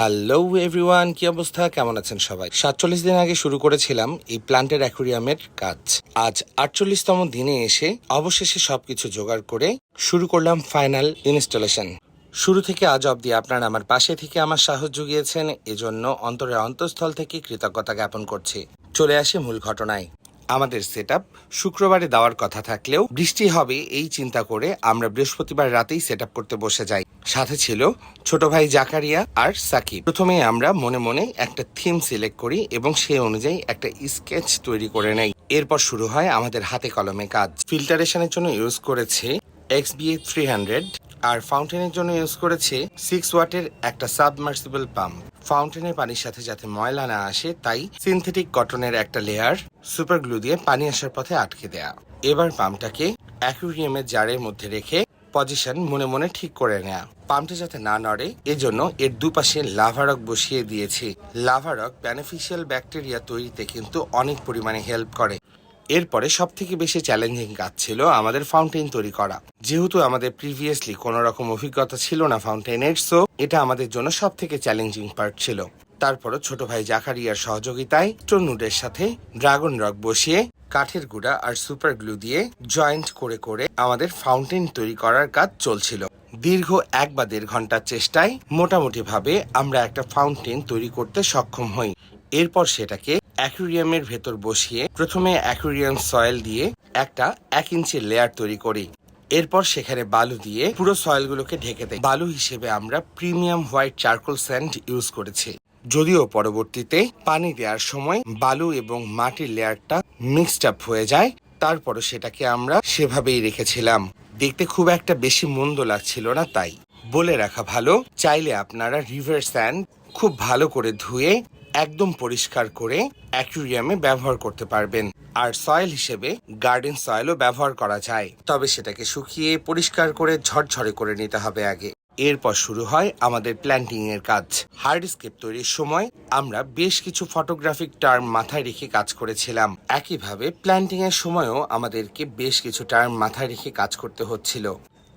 Hello everyone, কি অবস্থা? কেমন আছেন সবাই? সাতচল্লিশ দিন আগে শুরু করেছিলাম এই প্লান্টের অ্যাকুরিয়ামের কাজ। আজ আটচল্লিশতম দিনে এসে অবশেষে সবকিছু জোগাড় করে শুরু করলাম ফাইনাল ইনস্টলেশন। শুরু থেকে আজ অবধি আপনারা আমার পাশে থেকে আমার সাহস জুগিয়েছেন, এজন্য অন্তরের অন্তঃস্থল থেকে কৃতজ্ঞতা জ্ঞাপন করছি। চলে আসি মূল ঘটনায়। আমাদের সেট শুক্রবারে দেওয়ার কথা থাকলেও বৃষ্টি হবে এই চিন্তা করে আমরা বৃহস্পতিবার রাতেই সেট করতে বসে যাই। সাথে ছিল ছোট ভাই জাকারিয়া আর সাকিব। প্রথমে আমরা মনে মনে একটা থিম সিলেক্ট করি এবং সেই অনুযায়ী একটা স্কেচ তৈরি করে নেই। এরপর শুরু হয় আমাদের হাতে কলমে কাজ। ফিল্টারেশনের জন্য ইউজ করেছে এক্স বিএ থ্রি হান্ড্রেড আর ফাউন্টেনের জন্য ইউজ করেছে সিক্স ওয়াটের একটা সাবমার্সিবল পাম্প ফাউন্টেনের পানির সাথে যাতে ময়লা না আসে, তাই সিনথেটিক কটনের একটা লেয়ার সুপার গ্লু দিয়ে পানি আসার পথে আটকে দেয়া। এবার পাম্পটাকে অ্যাকুরিয়ামের জারের মধ্যে রেখে পজিশন মনে মনে ঠিক করে নেয়া। পাম্পটা যাতে না নড়ে, এজন্য এর দুপাশে লাভারক বসিয়ে দিয়েছি। লাভারক বেনিফিশিয়াল ব্যাকটেরিয়া তৈরিতে কিন্তু অনেক পরিমাণে হেল্প করে। এরপরে সব থেকে বেশি চ্যালেঞ্জিং কাজ ছিল আমাদের ফাউন্টেন তৈরি করা। যেহেতু আমাদের প্রিভিয়াসলি কোনো রকম অভিজ্ঞতা ছিল না ফাউন্টেনের সো এটা আমাদের জন্য সব থেকে চ্যালেঞ্জিং পার্ট ছিল। তারপরও ছোট ভাই জাকারিয়ার সহযোগিতায় টনুডের সাথে ড্রাগন রক বসিয়ে, কাঠের গুঁড়া আর সুপার গ্লু দিয়ে জয়েন্ট করে করে আমাদের ফাউন্টেন তৈরি করার কাজ চলছিল। দীর্ঘ এক বা দেড় ঘণ্টার চেষ্টায় মোটামুটি ভাবে আমরা একটা ফাউন্টেন তৈরি করতে সক্ষম হই। এরপর সেটাকে অ্যাকুরিয়ামের ভেতর বসিয়ে প্রথমে অ্যাকুরিয়াম সয়েল দিয়ে একটা এক ইঞ্চি লেয়ার তৈরি করি। এরপর সেখানে বালু দিয়ে পুরো সয়েলগুলোকে ঢেকে দেয় বালু হিসেবে আমরা premium white charcoal sand use করেছি। যদিও পরবর্তীতে পানি দেওয়ার সময় বালু এবং মাটির লেয়ারটা মিক্সড আপ হয়ে যায়, তারপরও সেটাকে আমরা সেভাবেই রেখেছিলাম। দেখতে খুব একটা বেশি মন্দ লাগছিল না তাই। বলে রাখা ভালো, চাইলে আপনারা রিভার স্যান্ড খুব ভালো করে ধুয়ে একদম পরিষ্কার করে অ্যাকুরিয়ামে ব্যবহার করতে পারবেন। আর সয়েল হিসেবে গার্ডেন সয়েলও ব্যবহার করা যায়। তবে সেটাকে শুকিয়ে পরিষ্কার করে ঝরঝরে করে নিতে হবে আগে। এরপর শুরু হয় আমাদের প্ল্যান্টিং এর কাজ। হার্ডস্কেপ তৈরির সময় আমরা বেশ কিছু ফটোগ্রাফিক টার্ম মাথায় রেখে কাজ করেছিলাম। একইভাবে প্ল্যান্টিং এর সময়ও আমাদেরকে বেশ কিছু টার্ম মাথায় রেখে কাজ করতে হচ্ছিল।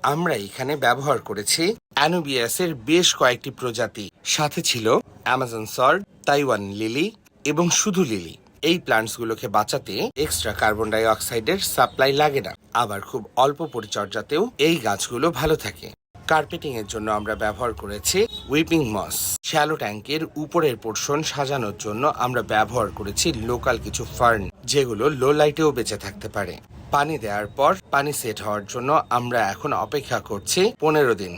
আমরা এখানে ব্যবহার করেছি অ্যানোবিয়াসের বেশ কয়েকটি প্রজাতি। সাথে ছিল অ্যামাজন সল্ট, তাইওয়ান লিলি এবং শুধু লিলি। এই প্লান্টসগুলোকে বাঁচাতে এক্সট্রা কার্বন ডাই অক্সাইডের সাপ্লাই লাগে না। আবার খুব অল্প পরিচর্যাতেও এই গাছগুলো ভালো থাকে। কার্পেটিং এর জন্য আমরা ব্যবহার করেছি উইপিং মস। শ্যালো ট্যাঙ্কের উপরের পোর্শন সাজানোর জন্য আমরা ব্যবহার করেছি লোকাল কিছু ফার্ন, যেগুলো লো লাইটেও বেঁচে থাকতে পারে। পানি দেওয়ার পর পানি সেট হওয়ার জন্য আমরা এখন অপেক্ষা করছি পনেরো দিন।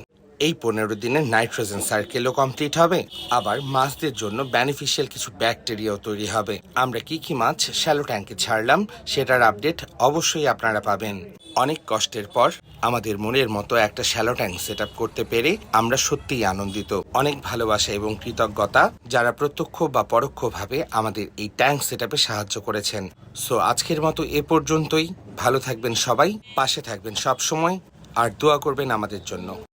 এই পনেরো দিনে নাইট্রোজেন সার্কেলও কমপ্লিট হবে। আবার মাছদের জন্য বেনিফিশিয়াল কিছু ব্যাকটেরিয়াও তৈরি হবে। আমরা কি কি মাছ শ্যালো ট্যাঙ্কে ছাড়লাম, সেটার আপডেট অবশ্যই আপনারা পাবেন। অনেক কষ্টের পর আমাদের মনের মতো একটা শ্যালো ট্যাঙ্ক সেট করতে পেরে আমরা সত্যিই আনন্দিত। অনেক ভালোবাসা এবং কৃতজ্ঞতা যারা প্রত্যক্ষ বা পরোক্ষভাবে আমাদের এই ট্যাঙ্ক সেট সাহায্য করেছেন। সো আজকের মতো এ পর্যন্তই। ভালো থাকবেন সবাই, পাশে থাকবেন সব সময় আর দোয়া করবেন আমাদের জন্য।